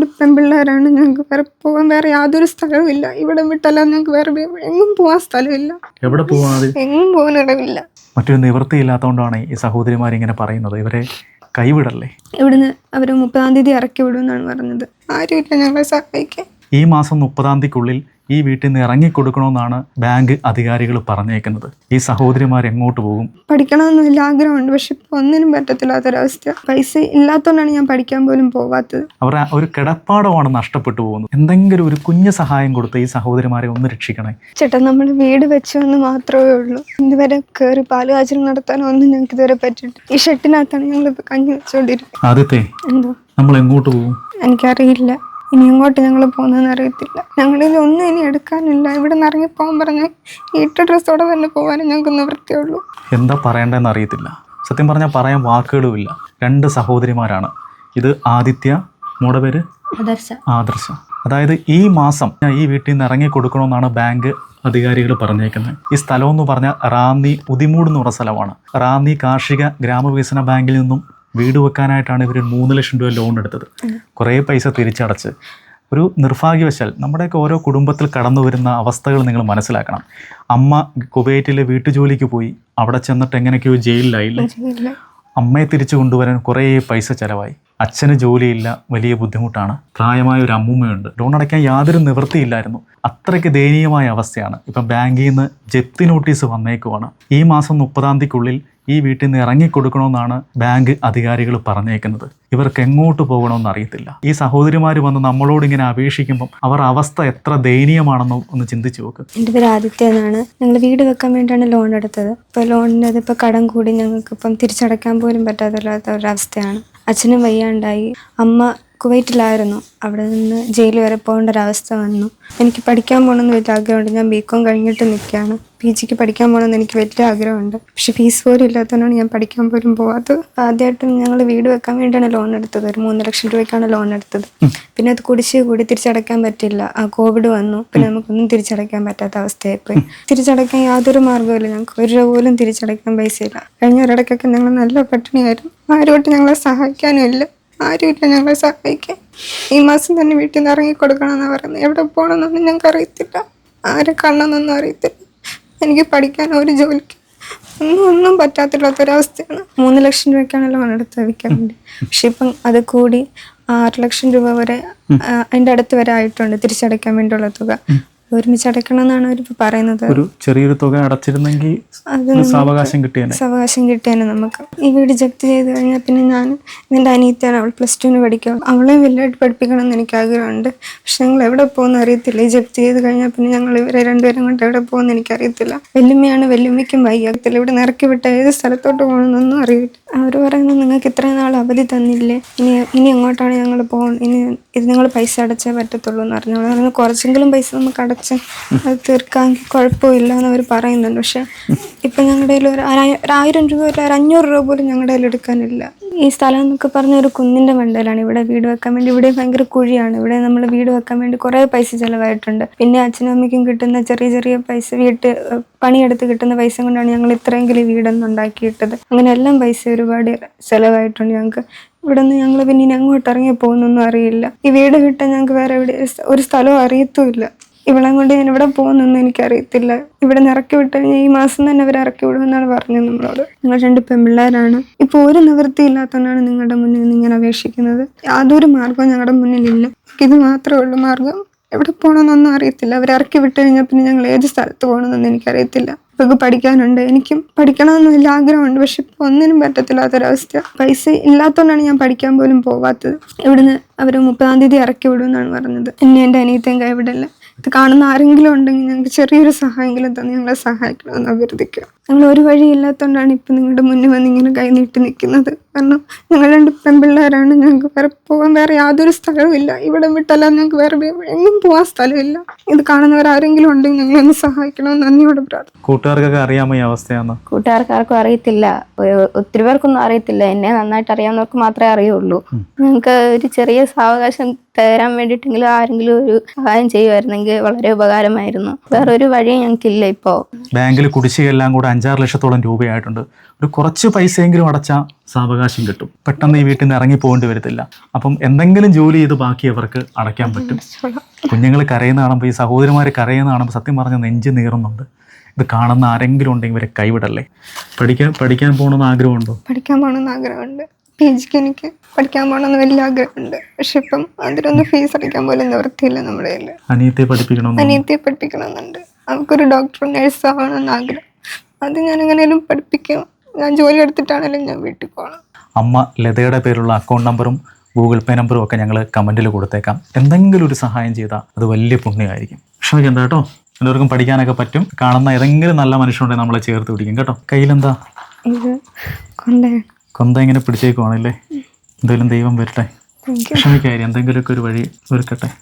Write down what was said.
രണ്ട് പെൺപിള്ളേരാണ് ഞങ്ങൾക്ക് വേറെ പോകാൻ വേറെ യാതൊരു സ്ഥലവും ഇല്ല. ഇവിടെ വിട്ടല്ല ഞങ്ങൾക്ക് വേറെ എങ്ങും പോകാൻ സ്ഥലമില്ല. എവിടെ പോവാതെ എങ്ങും പോകാൻ ഇടമില്ല മറ്റൊരു നിവൃത്തിയില്ലാത്തതുകൊണ്ടാണ് ഈ സഹോദരിമാർ ഇങ്ങനെ പറയുന്നത്. ഇവരെ കൈവിടല്ലേ? ഇവിടുന്ന് അവർ മുപ്പതാം തീയതി ഇറക്കി വിടുമെന്നാണ് പറഞ്ഞത്. ആരുമില്ല ഞങ്ങളെ സഹായിക്കാൻ. ഈ മാസം മുപ്പതാം തീയതിക്കുള്ളിൽ ഈ വീട്ടിൽ നിന്ന് ഇറങ്ങിക്കൊടുക്കണമെന്നാണ് ബാങ്ക് അധികാരികൾ പറഞ്ഞേക്കുന്നത്. ഈ സഹോദരിമാർ എങ്ങോട്ട് പോകും? പഠിക്കണമെന്ന് വലിയ ആഗ്രഹമുണ്ട്. പക്ഷെ ഇപ്പൊ ഒന്നിനും പറ്റത്തില്ലാത്തൊരവസ്ഥ. പൈസ ഇല്ലാത്തതുകൊണ്ടാണ് ഞാൻ പഠിക്കാൻ പോലും പോവാത്തത്. അവർ ഒരു കിടപ്പാടമാണ് നഷ്ടപ്പെട്ടു പോകുന്നത്. എന്തെങ്കിലും ഒരു കുഞ്ഞു സഹായം കൊടുത്ത് ഈ സഹോദരിമാരെ ഒന്ന് രക്ഷിക്കണേ. ചേട്ടാ നമ്മൾ വീട് വെച്ചു എന്ന് മാത്രമേ ഉള്ളൂ. ഇതുവരെ കയറി പാൽ കാച്ചൽ നടത്താനോ ഒന്നും ഞങ്ങൾക്ക് ഇതുവരെ പറ്റിയിട്ട് ഈ ഷെട്ടിനകത്താണ് ഞങ്ങൾ കഞ്ഞി വെച്ചുകൊണ്ടിരിക്കുന്നത് ആദ്യത്തെ എന്തോ? നമ്മൾ എങ്ങോട്ട് പോകും? എനിക്കറിയില്ല. ഇനി എങ്ങോട്ട് ഞങ്ങൾ പോകുന്നതെന്ന് അറിയത്തില്ല. ഞങ്ങളിൽ ഒന്നും ഇനി എടുക്കാനില്ല. ഇവിടെ നിന്ന് ഇറങ്ങിപ്പോകാൻ പറഞ്ഞാൽ ഇട്ട ഡ്രസ്സോടെ തന്നെ പോകാനും ഞങ്ങൾക്കൊന്നും വൃത്തിയുള്ളൂ എന്താ പറയേണ്ടതെന്ന് അറിയത്തില്ല. സത്യം പറഞ്ഞാൽ പറയാൻ വാക്കുകളുമില്ല. രണ്ട് സഹോദരിമാരാണ്. ഇത് ആദിത്യ മോടെ പേര്? ആദർശ. ആദർശ. അതായത് ഈ മാസം ഞാൻ ഈ വീട്ടിൽ നിന്ന് ഇറങ്ങി കൊടുക്കണമെന്നാണ് ബാങ്ക് അധികാരികൾ പറഞ്ഞേക്കുന്നത്. ഈ സ്ഥലം എന്ന് പറഞ്ഞാൽ റാന്നി ഉദിമൂട് എന്ന് പറഞ്ഞ സ്ഥലമാണ്. റാന്നി കാർഷിക ഗ്രാമവികസന ബാങ്കിൽ നിന്നും വീട് വെക്കാനായിട്ടാണ് ഇവർ മൂന്ന് ലക്ഷം രൂപ ലോൺ എടുത്തത്. കുറേ പൈസ തിരിച്ചടച്ച്. ഒരു നിർഭാഗ്യവശാൽ നമ്മുടെയൊക്കെ ഓരോ കുടുംബത്തിൽ കടന്നു വരുന്ന അവസ്ഥകൾ നിങ്ങൾ മനസ്സിലാക്കണം. അമ്മ കുവൈറ്റിലെ വീട്ടുജോലിക്ക് പോയി അവിടെ ചെന്നിട്ട് എങ്ങനെയൊക്കെയോ ജയിലിലായില്ലേ? അമ്മയെ തിരിച്ചു കൊണ്ടുവരാൻ കുറേ പൈസ ചിലവായി. അച്ഛന് ജോലിയില്ല വലിയ ബുദ്ധിമുട്ടാണ്. പ്രായമായ ഒരു അമ്മൂമ്മയുണ്ട്. ലോൺ അടയ്ക്കാൻ യാതൊരു നിവൃത്തിയില്ലായിരുന്നു. അത്രയ്ക്ക് ദയനീയമായ അവസ്ഥയാണ്. ഇപ്പം ബാങ്കിൽ നിന്ന് ജപ്തി നോട്ടീസ് വന്നേക്കുവാണ്. ഈ മാസം മുപ്പതാം തീയതിക്കുള്ളിൽ ഈ വീട്ടിൽ നിന്ന് ഇറങ്ങിക്കൊടുക്കണമെന്നാണ് ബാങ്ക് അധികാരികൾ പറഞ്ഞേക്കുന്നത്. ഇവർക്ക് എങ്ങോട്ട് പോകണമെന്ന് അറിയത്തില്ല. ഈ സഹോദരിമാർ വന്ന് നമ്മളോട് ഇങ്ങനെ അപേക്ഷിക്കുമ്പം അവർ അവസ്ഥ എത്ര ദയനീയമാണെന്ന് ഒന്ന് ചിന്തിച്ചു നോക്ക്. എന്റെ പേര് ആദിത്യ എന്നാണ്. ഞങ്ങൾ വീട് വെക്കാൻ വേണ്ടിയാണ് ലോൺ എടുത്തത്. ഇപ്പോൾ ലോണിന് അതിപ്പോൾ കടം കൂടി ഞങ്ങൾക്ക് ഇപ്പം തിരിച്ചടയ്ക്കാൻ പോലും പറ്റാത്ത ഒരവസ്ഥയാണ് അച്ഛനും വയ്യാണ്ടായി. അമ്മ കുവൈറ്റിലായിരുന്നു. അവിടെ നിന്ന് ജയിലിൽ വരെ പോകേണ്ട ഒരവസ്ഥ വന്നു. എനിക്ക് പഠിക്കാൻ പോകണമെന്ന് വലിയ ആഗ്രഹമുണ്ട്. ഞാൻ ബി കോം കഴിഞ്ഞിട്ട് നിൽക്കുകയാണ്. പി ജിക്ക് പഠിക്കാൻ പോകണമെന്ന് എനിക്ക് വലിയ ആഗ്രഹമുണ്ട്. പക്ഷെ ഫീസ് പോലും ഇല്ലാത്തതുകൊണ്ടാണ് ഞാൻ പഠിക്കാൻ പോലും പോകാത്തത് ആദ്യമായിട്ടും ഞങ്ങൾ വീട് വെക്കാൻ വേണ്ടിയാണ് ലോൺ എടുത്തത്. ഒരു മൂന്ന് ലക്ഷം രൂപയ്ക്കാണ് ലോൺ എടുത്തത്. പിന്നെ അത് കുടിശ്ശിക കൂടി തിരിച്ചടക്കാൻ പറ്റില്ല. ആ കോവിഡ് വന്നു. പിന്നെ നമുക്കൊന്നും തിരിച്ചടയ്ക്കാൻ പറ്റാത്ത അവസ്ഥയായിപ്പോയി. തിരിച്ചടയ്ക്കാൻ യാതൊരു മാർഗമില്ല ഞങ്ങൾക്ക് ഒരു രൂപ പോലും തിരിച്ചടയ്ക്കാൻ പൈസയില്ല. കഴിഞ്ഞ ഒരിടയ്ക്കൊക്കെ ഞങ്ങൾ നല്ല പട്ടിണിയായിരുന്നു. ആരുമായിട്ട് ഞങ്ങളെ സഹായിക്കാനും ഇല്ല. ആരുമില്ല ഞങ്ങളെ സഹായിക്കാൻ. ഈ മാസം തന്നെ വീട്ടിൽ നിന്ന് ഇറങ്ങി കൊടുക്കണമെന്നാണ് പറയുന്നത്. എവിടെ പോകണമെന്നൊന്നും ഞങ്ങൾക്ക് അറിയത്തില്ല ആരെ കാണണമെന്നൊന്നും അറിയത്തില്ല. എനിക്ക് പഠിക്കാൻ ഒരു ജോലിക്ക് ഒന്നും ഒന്നും പറ്റാത്തില്ലാത്തൊരവസ്ഥയാണ് മൂന്ന് ലക്ഷം രൂപയ്ക്കാണ് ലോൺ എടുത്ത് വിൽക്കാൻ വേണ്ടി. പക്ഷെ ഇപ്പം അത് കൂടി ആറ് ലക്ഷം രൂപ വരെ അതിന്റെ അടുത്ത് വരെ ആയിട്ടുണ്ട്. തിരിച്ചടയ്ക്കാൻ വേണ്ടിയുള്ള തുക. ഒരുമിച്ച് അടയ്ക്കണം എന്നാണ് അവരിപ്പോ പറയുന്നത്. ഒരു ചെറിയൊരു തുക അടച്ചിരുന്നെങ്കിൽ സാവകാശം കിട്ടിയാണ് സാവകാശം കിട്ടിയേനെ നമുക്ക്. ഈ വീട് ജപ്തി ചെയ്ത് കഴിഞ്ഞാൽ പിന്നെ ഞാൻ എന്റെ അനിയത്തിയാണ് അവൾ പ്ലസ് ടുവിന് പഠിക്കും അവളെ വലുതായിട്ട് പഠിപ്പിക്കണം എന്ന് എനിക്ക് ആഗ്രഹമുണ്ട്. പക്ഷെ ഞങ്ങൾ എവിടെ പോകുന്ന അറിയത്തില്ല. ഈ ജപ്തി ചെയ്ത് കഴിഞ്ഞാൽ പിന്നെ ഞങ്ങൾ ഇവരെ രണ്ടുപേരും കൊണ്ട് എവിടെ പോകുന്ന എനിക്കറിയത്തില്ല. വല്യമ്മയാണ് വല്യമ്മയ്ക്കും വയ്യാകത്തില്ല ഇവിടെ നിറക്കി വിട്ട ഏത് സ്ഥലത്തോട്ട് പോകണമെന്നൊന്നും അറിയില്ല അവർ പറയുന്നത് നിങ്ങൾക്ക് ഇത്രയും നാൾ അവധി തന്നില്ലേ? ഇനി ഇനി എങ്ങോട്ടാണ് ഞങ്ങൾ പോകുന്നത്? ഇനി ഇത് നിങ്ങൾ പൈസ അടച്ചേ പറ്റത്തുള്ളൂ എന്ന് പറഞ്ഞു കുറച്ചെങ്കിലും പൈസ നമുക്ക് അടച്ച് അത് തീർക്കാമെങ്കിൽ കുഴപ്പമില്ല എന്ന് അവർ പറയുന്നുണ്ട്. പക്ഷെ ഇപ്പം ഞങ്ങളുടെ കയ്യിൽ ഒരു ആയ- ഒരു ആയിരം രൂപ ഒരു അഞ്ഞൂറ് രൂപ പോലും ഞങ്ങളുടെ കയ്യിൽ എടുക്കാനില്ല. ഈ സ്ഥലം എന്നൊക്കെ പറഞ്ഞ ഒരു കുന്നിന്റെ മണ്ടലാണ് ഇവിടെ വീട് വെക്കാൻ വേണ്ടി ഇവിടെ ഭയങ്കര കുഴിയാണ്. ഇവിടെ നമ്മൾ വീട് വെക്കാൻ വേണ്ടി കുറേ പൈസ ചിലവായിട്ടുണ്ട്. പിന്നെ അച്ഛനും അമ്മയ്ക്കും കിട്ടുന്ന ചെറിയ ചെറിയ പൈസ വീട്ട് പണിയെടുത്ത് കിട്ടുന്ന പൈസ കൊണ്ടാണ് ഞങ്ങൾ ഇത്രയെങ്കിലും വീടൊന്നും ഉണ്ടാക്കിയിട്ടത്. അങ്ങനെ എല്ലാം പൈസ ഒരുപാട് ചിലവായിട്ടുണ്ട് ഞങ്ങൾക്ക്. ഇവിടെ നിന്ന് ഞങ്ങൾ പിന്നെ ഇനി അങ്ങോട്ട് ഇറങ്ങി പോകുന്നൊന്നും അറിയില്ല. ഈ വീട് കിട്ടാൻ ഞങ്ങൾക്ക് വേറെ എവിടെ ഒരു സ്ഥലവും അറിയത്തുമില്ല. ഇവളെ കൊണ്ട് ഞാൻ ഇവിടെ പോകുന്നൊന്നും എനിക്കറിയത്തില്ല. ഇവിടെ ഇറക്കി വിട്ട് കഴിഞ്ഞാൽ ഈ മാസം തന്നെ അവർ ഇറക്കി വിടുമെന്നാണ് പറഞ്ഞത് നമ്മളോട്. നിങ്ങൾ രണ്ട് പെൺപിള്ളേരാണ് ഇപ്പോൾ ഒരു നിവൃത്തി ഇല്ലാത്തതുകൊണ്ടാണ് നിങ്ങളുടെ മുന്നിൽ നിന്ന് ഇങ്ങനെ അപേക്ഷിക്കുന്നത്. യാതൊരു മാർഗവും ഞങ്ങളുടെ മുന്നിലില്ല. ഇത് മാത്രമേ ഉള്ളൂ മാർഗം. എവിടെ പോകണമെന്നൊന്നും അറിയത്തില്ല. അവർ ഇറക്കി വിട്ട് കഴിഞ്ഞാൽ പിന്നെ ഞങ്ങൾ ഏത് സ്ഥലത്ത് പോകണമെന്നൊന്നും എനിക്കറിയത്തില്ല. ഇവർക്ക് പഠിക്കാനുണ്ട്. എനിക്കും പഠിക്കണമെന്ന് വലിയ ആഗ്രഹമുണ്ട്. പക്ഷെ ഇപ്പൊ ഒന്നിനും പറ്റത്തില്ലാത്തൊരവസ്ഥ. പൈസ ഇല്ലാത്തതുകൊണ്ടാണ് ഞാൻ പഠിക്കാൻ പോലും പോവാത്തത്. ഇവിടുന്ന് അവർ മുപ്പതാം തീയതി ഇറക്കി വിടുമെന്നാണ് പറഞ്ഞത്. എന്നെ എന്റെ ഇവിടെ കൈവിടല്ല. ഇത് കാണുന്ന ആരെങ്കിലും ഉണ്ടെങ്കിൽ ഞങ്ങൾക്ക് ചെറിയൊരു സഹായമെങ്കിലും തന്ന് ഞങ്ങളെ സഹായിക്കണമെന്ന് അഭ്യർത്ഥിക്കുക ഞങ്ങൾ ഒരു വഴിയില്ലാത്തതുകൊണ്ടാണ് ഇപ്പം നിങ്ങളുടെ മുന്നിൽ വന്ന് ഇങ്ങനെ കൈ നീട്ടി നിൽക്കുന്നത്. കാരണം ഞങ്ങൾ രണ്ട് പെൺപിള്ളേരാണ്. ഞങ്ങൾക്ക് വേറെ പോകാൻ വേറെ യാതൊരു സ്ഥലവും ഇല്ല. ഇവിടെ വിട്ടല്ലാതെ ഞങ്ങൾക്ക് വേറെ എങ്ങും പോകാൻ സ്ഥലമില്ല. ഇത് കാണുന്നവർ ആരെങ്കിലും ഉണ്ടെങ്കിൽ ഞങ്ങളൊന്ന് സഹായിക്കണമെന്ന് നന്ദിയോട് പ്രാർത്ഥന കൂട്ടുകാർക്കൊക്കെ അറിയാമോ ഈ അവസ്ഥയാണ് കൂട്ടുകാർക്കാർക്കും അറിയത്തില്ല. ഒത്തിരി പേർക്കൊന്നും അറിയത്തില്ല. എന്നെ നന്നായിട്ട് അറിയാവുന്നവർക്ക് മാത്രമേ അറിയുള്ളൂ. ഞങ്ങൾക്ക് ഒരു ചെറിയ സാവകാശം തരാൻ വേണ്ടിയിട്ടെങ്കിലും ആരെങ്കിലും ഒരു സഹായം ചെയ്യുമായിരുന്നെങ്കിൽ വളരെ ഉപകാരമായിരുന്നു. വേറെ ഒരു വഴിയും ഞങ്ങൾക്കില്ല ഇപ്പോൾ ബാങ്കിൽ കുടിശ്ശിക എല്ലാം കൂടെ അഞ്ചാറ് ലക്ഷത്തോളം രൂപയായിട്ടുണ്ട്. ഒരു കുറച്ച് പൈസയെങ്കിലും അടച്ചാൽ സാവകാശം കിട്ടും. പെട്ടെന്ന് ഈ വീട്ടിൽ നിന്ന് ഇറങ്ങി പോകേണ്ടി വരത്തില്ല. അപ്പം എന്തെങ്കിലും ജോലി ചെയ്ത് ബാക്കി അവർക്ക് അടയ്ക്കാൻ പറ്റും. കുഞ്ഞുങ്ങൾ കരയുന്ന കാണുമ്പോൾ ഈ സഹോദരിമാർ കരയുന്ന കാണുമ്പോൾ സത്യം പറഞ്ഞ നെഞ്ച് നീറുന്നുണ്ട്. ഇത് കാണുന്ന ആരെങ്കിലും ഉണ്ടെങ്കിൽ ഇവരെ കൈവിടല്ലേ? പഠിക്കാൻ പഠിക്കാൻ പോകണമെന്ന് ആഗ്രഹമുണ്ടോ? പഠിക്കാൻ പോകണമെന്ന് ആഗ്രഹമുണ്ട്. പി ജിക്ക് എനിക്ക് പഠിക്കാൻ പോകണമെന്ന് വലിയ ആഗ്രഹമുണ്ട്. പക്ഷെ ഇപ്പം അതിനൊന്നും ഫീസ് അടയ്ക്കാൻ പോലും നിവൃത്തിയില്ല നമ്മുടെ കയ്യിൽ അനിയത്തെ പഠിപ്പിക്കണം അനിയത്തെ പഠിപ്പിക്കണമെന്നുണ്ട്. അവർക്കൊരു ഡോക്ടറും നഴ്സും ആവണമെന്ന് ആഗ്രഹം. അത് ഞാൻ എങ്ങനെയും പഠിപ്പിക്കും. ഞാൻ ജോലി എടുത്തിട്ടാണെങ്കിലും ഞാൻ വീട്ടിൽ പോകണം അമ്മ ലതയുടെ പേരുള്ള അക്കൗണ്ട് നമ്പറും ഗൂഗിൾ പേ നമ്പറും ഒക്കെ ഞങ്ങൾ കമന്റിൽ കൊടുത്തേക്കാം. എന്തെങ്കിലും ഒരു സഹായം ചെയ്താൽ അത് വലിയ പുണ്യമായിരിക്കും. ക്ഷമിക്കണ്ട കേട്ടോ എല്ലാവർക്കും പഠിക്കാനൊക്കെ പറ്റും. കാണുന്ന ഏതെങ്കിലും നല്ല മനുഷ്യനുണ്ടെങ്കിൽ നമ്മളെ ചേർത്ത് പിടിക്കും കേട്ടോ. കയ്യിലെന്താ? കൊന്ത. ഇങ്ങനെ പിടിച്ചേക്കുവാണല്ലേ എന്തായാലും ദൈവം വരട്ടെ. ക്ഷമിക്കായി എന്തെങ്കിലുമൊക്കെ ഒരു വഴി ഒരുക്കട്ടെ.